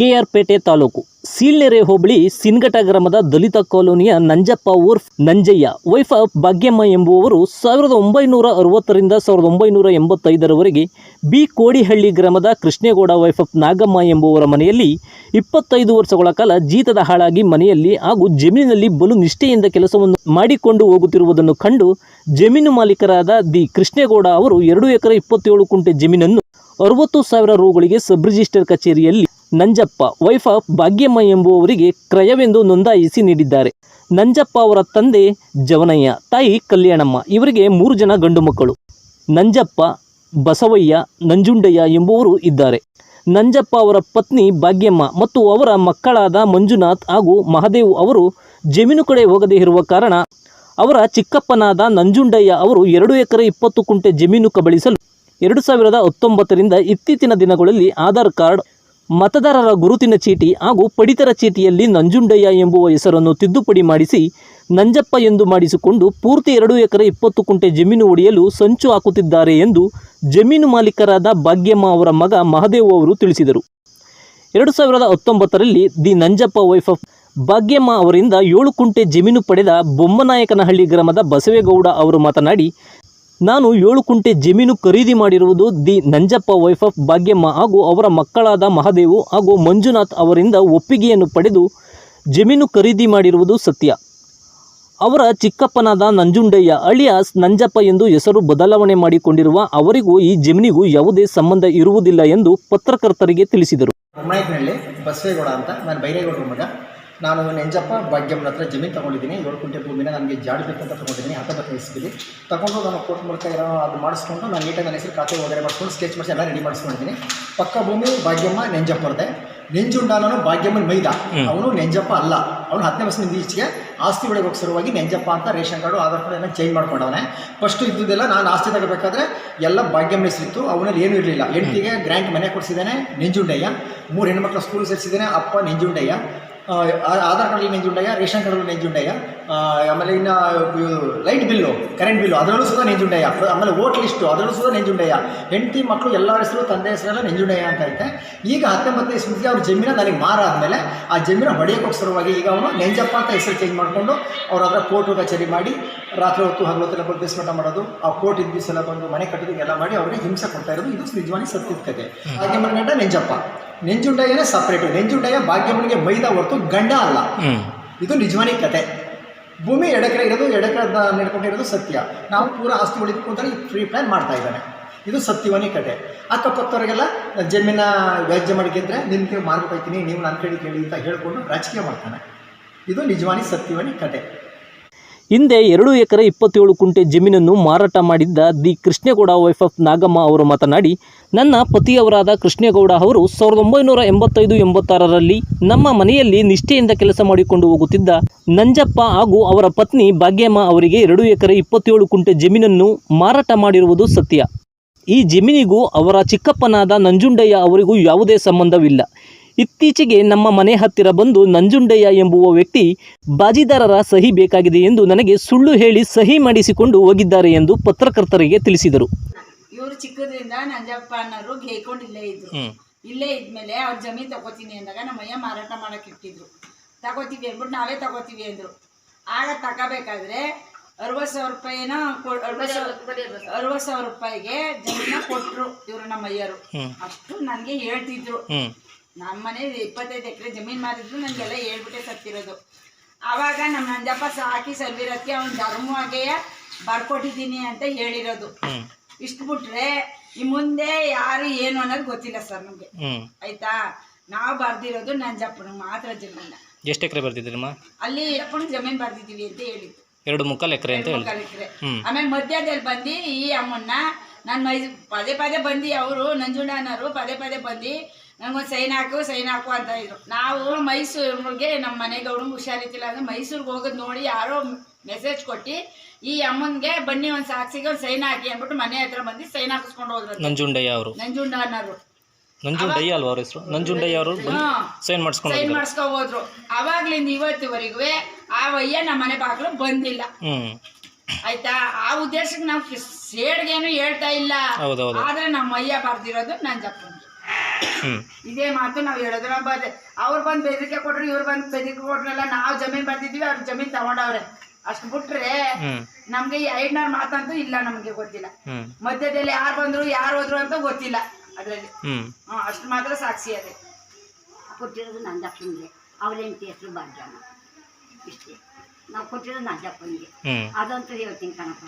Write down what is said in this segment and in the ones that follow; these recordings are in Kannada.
ಕೆಆರ್ ಪೇಟೆ ತಾಲೂಕು. ಸೀಲ್ನೆರೆ ಹೋಬಳಿ ಸಿನ್ಗಟ ಗ್ರಾಮದ ದಲಿತ ಕಾಲೋನಿಯ ನಂಜಪ್ಪ ಉರ್ಫ್ ನಂಜಯ್ಯ, ವೈಫ್ ಆಫ್ ಭಾಗ್ಯಮ್ಮ ಎಂಬುವವರು ಸಾವಿರದ ಒಂಬೈನೂರ ಅರವತ್ತರಿಂದ ಸಾವಿರದ ಒಂಬೈನೂರ ಎಂಬತ್ತೈದರವರೆಗೆ ಬಿ ಕೋಡಿಹಳ್ಳಿ ಗ್ರಾಮದ ಕೃಷ್ಣೇಗೌಡ, ವೈಫ್ ಆಫ್ ನಾಗಮ್ಮ ಎಂಬುವರ ಮನೆಯಲ್ಲಿ ಇಪ್ಪತ್ತೈದು ವರ್ಷಗಳ ಕಾಲ ಜೀತದ ಹಾಳಾಗಿ ಮನೆಯಲ್ಲಿ ಹಾಗೂ ಜಮೀನಿನಲ್ಲಿ ಬಲು ನಿಷ್ಠೆಯಿಂದ ಕೆಲಸವನ್ನು ಮಾಡಿಕೊಂಡು ಹೋಗುತ್ತಿರುವುದನ್ನು ಕಂಡು ಜಮೀನು ಮಾಲೀಕರಾದ ದಿ ಕೃಷ್ಣೇಗೌಡ ಅವರು ಎರಡು ಎಕರೆ ಇಪ್ಪತ್ತೇಳು ಕುಂಟೆ ಜಮೀನನ್ನು ಅರವತ್ತು ಸಾವಿರ ರೂಗಳಿಗೆ ಸಬ್ ರಿಜಿಸ್ಟರ್ ಕಚೇರಿಯಲ್ಲಿ ನಂಜಪ್ಪ ವೈಫ್ ಆಫ್ ಭಾಗ್ಯಮ್ಮ ಎಂಬುವವರಿಗೆ ಕ್ರಯವೆಂದು ನೋಂದಾಯಿಸಿ ನೀಡಿದ್ದಾರೆ. ನಂಜಪ್ಪ ಅವರ ತಂದೆ ಜವನಯ್ಯ, ತಾಯಿ ಕಲ್ಯಾಣಮ್ಮ, ಇವರಿಗೆ ಮೂರು ಜನ ಗಂಡು ಮಕ್ಕಳು. ನಂಜಪ್ಪ, ಬಸವಯ್ಯ, ನಂಜುಂಡಯ್ಯ ಎಂಬುವರು ಇದ್ದಾರೆ. ನಂಜಪ್ಪ ಅವರ ಪತ್ನಿ ಭಾಗ್ಯಮ್ಮ ಮತ್ತು ಅವರ ಮಕ್ಕಳಾದ ಮಂಜುನಾಥ್ ಹಾಗೂ ಮಹದೇವ್ ಅವರು ಜಮೀನು ಕಡೆ ಹೋಗದೇ ಇರುವ ಕಾರಣ ಅವರ ಚಿಕ್ಕಪ್ಪನಾದ ನಂಜುಂಡಯ್ಯ ಅವರು ಎರಡು ಎಕರೆ ಇಪ್ಪತ್ತು ಕುಂಟೆ ಜಮೀನು ಕಬಳಿಸಲು ಎರಡು ಸಾವಿರದ ಹತ್ತೊಂಬತ್ತರಿಂದ ಇತ್ತೀಚಿನ ದಿನಗಳಲ್ಲಿ ಆಧಾರ್ ಕಾರ್ಡ್ ಮತದಾರರ ಗುರುತಿನ ಚೀಟಿ ಹಾಗೂ ಪಡಿತರ ಚೀಟಿಯಲ್ಲಿ ನಂಜುಂಡಯ್ಯ ಎಂಬುವ ಹೆಸರನ್ನು ತಿದ್ದುಪಡಿ ಮಾಡಿಸಿ ನಂಜಪ್ಪ ಎಂದು ಮಾಡಿಸಿಕೊಂಡು ಪೂರ್ತಿ ಎರಡು ಎಕರೆ ಇಪ್ಪತ್ತು ಕುಂಟೆ ಜಮೀನು ಒಡೆಯಲು ಸಂಚು ಹಾಕುತ್ತಿದ್ದಾರೆ ಎಂದು ಜಮೀನು ಮಾಲೀಕರಾದ ಭಾಗ್ಯಮ್ಮ ಅವರ ಮಗ ಮಹದೇವ್ ಅವರು ತಿಳಿಸಿದರು. ಎರಡು ಸಾವಿರದ ಹತ್ತೊಂಬತ್ತರಲ್ಲಿ ದಿ ನಂಜಪ್ಪ ವೈಫ್ ಭಾಗ್ಯಮ್ಮ ಅವರಿಂದ ಏಳು ಕುಂಟೆ ಜಮೀನು ಪಡೆದ ಬೊಮ್ಮನಾಯಕನಹಳ್ಳಿ ಗ್ರಾಮದ ಬಸವೇಗೌಡ ಅವರು ಮಾತನಾಡಿ ನಾನು ಏಳು ಕುಂಟೆ ಜಮೀನು ಖರೀದಿ ಮಾಡಿರುವುದು the Nanjappa wife of Bhagyamma ಹಾಗೂ ಅವರ ಮಕ್ಕಳಾದ ಮಹದೇವು ಹಾಗೂ ಮಂಜುನಾಥ್ ಅವರಿಂದ ಒಪ್ಪಿಗೆಯನ್ನು ಪಡೆದು ಜಮೀನು ಖರೀದಿ ಮಾಡಿರುವುದು ಸತ್ಯ. ಅವರ ಚಿಕ್ಕಪ್ಪನಾದ ನಂಜುಂಡಯ್ಯ ಅಳಿಯಾಸ್ ನಂಜಪ್ಪ ಎಂದು ಹೆಸರು ಬದಲಾವಣೆ ಮಾಡಿಕೊಂಡಿರುವ ಅವರಿಗೂ ಈ ಜಮೀನಿಗೂ ಯಾವುದೇ ಸಂಬಂಧ ಇರುವುದಿಲ್ಲ ಎಂದು ಪತ್ರಕರ್ತರಿಗೆ ತಿಳಿಸಿದರು. ಬೈರೇಗೌಡರ ಮಗ. ನಾನು ನೆಂಜಪ್ಪ ಭಾಗ್ಯಮ್ಮನ ಹತ್ರ ಜಮೀನು ತೊಗೊಂಡಿದ್ದೀನಿ. ಏಳು ಕುಂಟೆ ಭೂಮಿನ ನನಗೆ ಜಾಡಿ ಬೇಕಂತ ತೊಗೊಂಡಿದ್ದೀನಿ. ಹತ್ತೊಂಬತ್ತು ವಯಸ್ಸಿಗೆ ತಗೊಂಡು ನಾನು ಕೋರ್ಟ್ ಮೂಲಕ ಇರೋ ಅದು ಮಾಡಿಸ್ಕೊಂಡು ನಾನು ನೀಟಾಗಿ ನನ್ನ ಹೆಸರು ಖಾತೆ ಹೋದರೆ ಮಾಡಿಸ್ಕೊಂಡು ಸ್ಕೆಚ್ ಮಾಡಿಸಿ ಎಲ್ಲ ರೆಡಿ ಮಾಡಿಸ್ಕೊಂಡಿದ್ದೀನಿ. ಪಕ್ಕ ಭೂಮಿ ಭಾಗ್ಯಮ್ಮ ನೆಂಜಪ್ಪರದೆ ನೆಂಜುಂಡಾನನು ಭಾಗ್ಯಮ್ಮನ ಮೈದ. ಅವನು ನೆಂಜಪ್ಪ ಅಲ್ಲ. ಅವನು ಹತ್ತನೇ ವರ್ಷದಿಂದ ಈಚೆಗೆ ಆಸ್ತಿ ಒಳಗೆ ಸಲುವಾಗಿ ನೆಂಜಪ್ಪ ಅಂತ ರೇಷನ್ ಕಾರ್ಡು ಆಧಾರ್ ಕಾರ್ಡ್ ಎಲ್ಲ ಚೇಂಜ್ ಮಾಡ್ಕೊಂಡವನೆ. ಫಸ್ಟು ಇದ್ದುದೆಲ್ಲ ನಾನು ಆಸ್ತಿ ತಗೋಬೇಕಾದ್ರೆ ಎಲ್ಲ ಭಾಗ್ಯಮ್ಮ ಹೆಸರಿತ್ತು. ಅವನಲ್ಲಿ ಏನೂ ಇರಲಿಲ್ಲ. ಹೆಂಡತಿಗೆ ಗ್ರ್ಯಾಂಟ್ ಮನೆ ಕೊಡಿಸಿದ್ದಾನೆ ನೆಂಜುಂಡಯ್ಯ. ಮೂರು ಹೆಣ್ಮಕ್ಳು ಸ್ಕೂಲ್ ಸೇರಿಸಿದ್ದಾನೆ. ಅಪ್ಪ ನೆಂಜುಂಡಯ್ಯ. ಆ, కార్డులు ಆಧಾರ್ ಕಾರ್ಡಲ್ಲಿ రేషన్ ರೇಷನ್ ಕಾರ್ಡಲ್ಲಿ ఉంటాయా ಆಮೇಲೆ ಇನ್ನು ಲೈಟ್ ಬಿಲ್ಲು ಕರೆಂಟ್ ಬಿಲ್ಲು ಅದರಲ್ಲೂ ಸುದ ನೆಂಜುಂಡಯ್ಯ ಆಮೇಲೆ ವೋಟ್ ಲಿಸ್ಟು ಅದರಲ್ಲೂ ಸುದ ನೆಂಜುಂಡಯ್ಯ ಹೆಂಡತಿ ಮಕ್ಕಳು ಎಲ್ಲ ಹೆಸರು ತಂದೆ ಹೆಸರೆಲ್ಲ ನೆಂಜುಂಡಯ್ಯ ಅಂತ ಐತೆ. ಈಗ ಹತ್ತೊಂಬತ್ತನೇ ಇಸ್ವಿಗೆ ಅವ್ರ ಜಮೀನ ನನಗೆ ಮಾರಾದ್ಮೇಲೆ ಆ ಜಮೀನ ಹೊಡೆಯೋಕ್ಕೋಸ್ಕರವಾಗಿ ಈಗ ಅವನು ನೆಂಜಪ್ಪ ಅಂತ ಹೆಸರು ಚೇಂಜ್ ಮಾಡಿಕೊಂಡು ಅವ್ರ ಹತ್ರ ಕೋರ್ಟು ಕಚೇರಿ ಮಾಡಿ ರಾತ್ರಿ ಹೊತ್ತು ಹಗಲು ಹೊತ್ತೆಲ್ಲ ಬಂದು ಬೇಸ್ಮಠ ಮಾಡೋದು ಆ ಕೋರ್ಟ್ ಇದ್ದ ಎಲ್ಲ ಬಂದು ಮನೆ ಕಟ್ಟೋದಕ್ಕೆ ಎಲ್ಲ ಮಾಡಿ ಅವರಿಗೆ ಹಿಂಸೆ ಕೊಡ್ತಾ ಇರೋದು. ಇದು ನಿಜವಾಗಿ ಸತ್ಯದ ಕತೆ ಭಾಗ್ಯಮ್ಮನ ಗಂಡ ನೆಂಜಪ್ಪ ನೆಂಜುಂಡಯ್ಯನೇ ಸಪ್ರೇಟು ನೆಂಜುಂಡಯ್ಯ ಭಾಗ್ಯಮ್ಮನಿಗೆ ಬೈದ ಹೊರತು ಗಂಡ ಅಲ್ಲ. ಇದು ನಿಜವಾನಿ ಕತೆ. ಭೂಮಿ ಎಡಕಡೆ ಇರೋದು ಎಡಕಡೆ ನಡ್ಕೊಂಡಿರೋದು ಸತ್ಯ. ನಾವು ಪೂರ ಆಸ್ತಿ ಉಳಿದುಕೊಂಡ್ರೆ ಅಂತ ಫ್ರೀ ಪ್ಲ್ಯಾನ್ ಮಾಡ್ತಾ ಇದ್ದಾನೆ. ಇದು ಸತ್ಯವಾನಿ ಕತೆ. ಅಕ್ಕಪಕ್ಕದವರಿಗೆಲ್ಲ ಜಮೀನ ವ್ಯಾಜ್ಯ ಮಾಡಿದ್ರೆ ನಿಮಗೆ ಮಾರ್ಬೇಕಾಯ್ತೀನಿ ನೀವು ನನ್ನ ಕೇಳಿ ಕೇಳಿ ಅಂತ ಹೇಳ್ಕೊಂಡು ರಾಜಕೀಯ ಮಾಡ್ತಾನೆ. ಇದು ನಿಜವಾನಿ ಸತ್ಯವನಿ ಕತೆ. ಹಿಂದೆ ಎರಡು ಎಕರೆ ಇಪ್ಪತ್ತೇಳು ಕುಂಟೆ ಜಮೀನನ್ನು ಮಾರಾಟ ಮಾಡಿದ್ದ the Krishnegowda wife of Nagamma ಅವರು ಮಾತನಾಡಿ, ನನ್ನ ಪತಿಯವರಾದ ಕೃಷ್ಣೇಗೌಡ ಅವರು ಸಾವಿರದ ಒಂಬೈನೂರ ಎಂಬತ್ತೈದು, ಎಂಬತ್ತಾರರಲ್ಲಿ ನಮ್ಮ ಮನೆಯಲ್ಲಿ ನಿಷ್ಠೆಯಿಂದ ಕೆಲಸ ಮಾಡಿಕೊಂಡು ಹೋಗುತ್ತಿದ್ದ ನಂಜಪ್ಪ ಹಾಗೂ ಅವರ ಪತ್ನಿ ಭಾಗ್ಯಮ್ಮ ಅವರಿಗೆ ಎರಡು ಎಕರೆ ಇಪ್ಪತ್ತೇಳು ಕುಂಟೆ ಜಮೀನನ್ನು ಮಾರಾಟ ಮಾಡಿರುವುದು ಸತ್ಯ. ಈ ಜಮೀನಿಗೂ ಅವರ ಚಿಕ್ಕಪ್ಪನಾದ ನಂಜುಂಡಯ್ಯ ಅವರಿಗೂ ಯಾವುದೇ ಸಂಬಂಧವಿಲ್ಲ. ಇತ್ತೀಚೆಗೆ ನಮ್ಮ ಮನೆ ಹತ್ತಿರ ಬಂದು ನಂಜುಂಡಯ್ಯ ಎಂಬುವ ವ್ಯಕ್ತಿ ಬಾಜಿದಾರರ ಸಹಿ ಬೇಕಾಗಿದೆ ಎಂದು ನನಗೆ ಸುಳ್ಳು ಹೇಳಿ ಸಹಿ ಮಾಡಿಸಿಕೊಂಡು ಹೋಗಿದ್ದಾರೆ ಎಂದು ಪತ್ರಕರ್ತರಿಗೆ ತಿಳಿಸಿದರು. ಇವರು ಚಿಕ್ಕದ್ರಿಂದ ನಂಜಪ್ಪ ಅನ್ನೋರು ಗೇಯ್ಕೊಂಡು ಇಲ್ಲೇ ಇದ್ರು. ಇಲ್ಲೇ ಇದ್ಮೇಲೆ ಅವ್ರ ಜಮೀನ್ ತಗೋತೀನಿ ಅಂದಾಗ ನಮ್ಮಯ್ಯ ಮಾರಾಟ ಮಾಡಕ್ ಇಟ್ಟಿದ್ರು. ತಗೋತೀವಿ ಅಂದ್ಬಿಟ್ಟು ನಾವೇ ತಗೋತೀವಿ ಅಂದ್ರು. ಆಗ ತಗೋಬೇಕಾದ್ರೆ ಅರವತ್ತು ಸಾವಿರ ರೂಪಾಯಿನ ಅರವತ್ತು ಸಾವಿರ ರೂಪಾಯಿಗೆ ಜಮೀನ ಕೊಟ್ರು ಇವರು ನಮ್ಮಯ್ಯರು. ಅಷ್ಟು ನನಗೆ ಹೇಳ್ತಿದ್ರು. ನಮ್ಮ ಮನೇಲಿ ಇಪ್ಪತ್ತೈದು ಎಕರೆ ಜಮೀನ್ ಮಾರಿದ್ರು ನನಗೆಲ್ಲ ಹೇಳ್ಬಿಟ್ಟೆ ಸತ್ತಿರೋದು. ಆವಾಗ ನಮ್ಮ ನಂಜಪ್ಪ ಸಾಕಿ ಸಲ್ವಿರಕ್ಕೆ ಅವ್ನ ಧರ್ಮವಾಗೇ ಬರ್ಕೊಟ್ಟಿದ್ದೀನಿ ಅಂತ ಹೇಳಿರೋದು. ಇಷ್ಟು ಬಿಟ್ರೆ ಈ ಮುಂದೆ ಯಾರು ಏನು ಅನ್ನೋದು ಗೊತ್ತಿಲ್ಲ ಸರ್ ನಮಗೆ. ಆಯ್ತಾ? ನಾವು ಬರ್ದಿರೋದು ನಂಜಪ್ಪನ ಮಾತ್ರ ಜಮೀನ. ಎಷ್ಟು ಎಕರೆ ಬರ್ದಿದ್ರಿ ಅಲ್ಲಿ ಅಪ್ಪನ ಜಮೀನ್ ಬರ್ದಿದ್ದೀವಿ ಅಂತ ಹೇಳಿದ್ದು. ಎರಡು ಮುಕ್ಕಾಲು ಎಕರೆ ಅಂತ ಹೇಳಿ ಮುಕ್ಕಾಲ್ ಆಮೇಲೆ ಮಧ್ಯದಲ್ಲಿ ಬಂದು ಈ ಅಮ್ಮನ್ನ ನಾನು ಮೈ ಪದೇ ಪದೇ ಬಂದು ಅವರು ನಂಜುಂಡನವರು ಪದೇ ಪದೇ ಬಂದು ನಂಗೊಂದು ಸೈನ್ ಹಾಕು ಸೈನ್ ಹಾಕು ಅಂತ ಇದ್ರು. ನಾವು ಮೈಸೂರಿಗೆ ನಮ್ಮ ಮನೆಗೆ ಅವ್ರಿಗೆ ಹುಷಾರಿತ್ತಿಲ್ಲ ಅಂದ್ರೆ ಮೈಸೂರಿಗೆ ಹೋಗೋದು ನೋಡಿ ಯಾರೋ ಮೆಸೇಜ್ ಕೊಟ್ಟು ಈ ಅಮ್ಮನ್ಗೆ ಬನ್ನಿ ಒಂದು ಸಾಕ್ಷಿಗೆ ಒಂದು ಸೈನ್ ಹಾಕಿ ಅಂದ್ಬಿಟ್ಟು ಮನೆ ಹತ್ರ ಬಂದು ಸೈನ್ ಹಾಕಿಸ್ಕೊಂಡು ಹೋದ್ರು ನಂಜುಂಡಯ್ಯ ಅವರು. ನಂಜುಂಡನವರು ನಂಜುಂಡಯ್ಯ ಅಲ್ವಾ ಅವ್ರ ಹೆಸರು? ನಂಜುಂಡಯ್ಯ ಅವರು ಸೈನ್ ಮಾಡಿಸ್ಕೊಂಡು ಸೈನ್ ಮಾಡಿಸ್ಕೊ ಹೋದ್ರು. ಅವಾಗ್ಲಿಂದ ಇವತ್ತಿವರೆಗೂ ಆ ವಯ್ಯ ನಮ್ಮ ಮನೆ ಬಾಗಿಲು ಬಂದಿಲ್ಲ. ಆಯ್ತಾ? ಆ ಉದ್ದೇಶಕ್ಕೆ ನಾವು ಸೇಡ್ಗೇನು ಹೇಳ್ತಾ ಇಲ್ಲ. ಆದ್ರೆ ನಮ್ಮ ಅಯ್ಯ ಬರ್ದಿರೋದು ನಂಜಪ್ಪ. ಇದೇ ಮಾತು ನಾವು ಹೇಳೋದು. ನಾವು ಬಂದ್ ಅವ್ರು ಬಂದು ಬೆದರಿಕೆ ಕೊಟ್ರು ಇವ್ರು ಬಂದು ಬೆದರಿಕೆ ಕೊಟ್ರಲ್ಲ ನಾವು ಜಮೀನ್ ಬರ್ತಿದ್ವಿ ಅವ್ರ ಜಮೀನ್ ತಗೊಂಡವ್ರೆ. ಅಷ್ಟು ಬಿಟ್ರೆ ನಮ್ಗೆ ಈ ಮಾತು ಮಾತಂತೂ ಇಲ್ಲ ನಮ್ಗೆ ಗೊತ್ತಿಲ್ಲ. ಮಧ್ಯದಲ್ಲಿ ಯಾರು ಬಂದ್ರು ಯಾರು ಹೋದ್ರು ಅಂತ ಗೊತ್ತಿಲ್ಲ ಅದ್ರಲ್ಲಿ. ಹ್ಮ್. ಅಷ್ಟು ಮಾತ್ರ ಸಾಕ್ಷಿ ಅದೇ. ಕೊಟ್ಟಿರೋದು ನಂಜಪ್ಪನಿಗೆ. ಅವ್ರ ಹೆಂಡತಿ ಹೆಸರು ಭಾಗ್ಯಮ್ಮ. ಇಷ್ಟೇ. ನಾವು ಕೊಟ್ಟಿರೋದು ನಂಜಪ್ಪನಿಗೆ. ಹ್ಮ್. ಅದಂತೂ ಹೇಳ್ತೀನಿ ಕಣಪ್ಪ.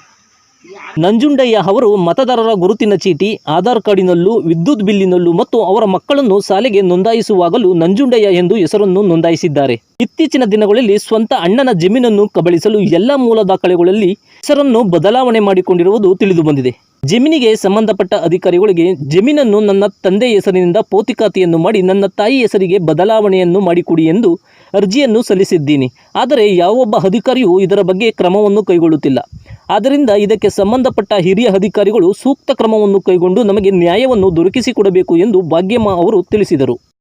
ನಂಜುಂಡಯ್ಯ ಅವರು ಮತದಾರರ ಗುರುತಿನ ಚೀಟಿ, ಆಧಾರ್ ಕಾರ್ಡಿನಲ್ಲೂ, ವಿದ್ಯುತ್ ಬಿಲ್ಲಿನಲ್ಲೂ ಮತ್ತು ಅವರ ಮಕ್ಕಳನ್ನು ಶಾಲೆಗೆ ನೋಂದಾಯಿಸುವಾಗಲೂ ನಂಜುಂಡಯ್ಯ ಎಂದು ಹೆಸರನ್ನು ನೋಂದಾಯಿಸಿದ್ದಾರೆ. ಇತ್ತೀಚಿನ ದಿನಗಳಲ್ಲಿ ಸ್ವಂತ ಅಣ್ಣನ ಜಮೀನನ್ನು ಕಬಳಿಸಲು ಎಲ್ಲ ಮೂಲ ದಾಖಲೆಗಳಲ್ಲಿ ಹೆಸರನ್ನು ಬದಲಾವಣೆ ಮಾಡಿಕೊಂಡಿರುವುದು ತಿಳಿದು ಬಂದಿದೆ ಜಮೀನಿಗೆ ಸಂಬಂಧಪಟ್ಟ ಅಧಿಕಾರಿಗಳಿಗೆ ಜಮೀನನ್ನು ನನ್ನ ತಂದೆ ಹೆಸರಿನಿಂದ ಪೋತಿಕಾತಿಯನ್ನು ಮಾಡಿ ನನ್ನ ತಾಯಿ ಹೆಸರಿಗೆ ಬದಲಾವಣೆಯನ್ನು ಮಾಡಿಕೊಡಿ ಎಂದು ಅರ್ಜಿಯನ್ನು ಸಲ್ಲಿಸಿದ್ದೀನಿ. ಆದರೆ ಯಾವೊಬ್ಬ ಅಧಿಕಾರಿಯೂ ಇದರ ಬಗ್ಗೆ ಕ್ರಮವನ್ನು ಕೈಗೊಳ್ಳುತ್ತಿಲ್ಲ. ಆದ್ದರಿಂದ ಇದಕ್ಕೆ ಸಂಬಂಧಪಟ್ಟ ಹಿರಿಯ ಅಧಿಕಾರಿಗಳು ಸೂಕ್ತ ಕ್ರಮವನ್ನು ಕೈಗೊಂಡು ನಮಗೆ ನ್ಯಾಯವನ್ನು ದೊರಕಿಸಿಕೊಡಬೇಕು ಎಂದು ಭಾಗ್ಯಮ್ಮ ಅವರು ತಿಳಿಸಿದರು.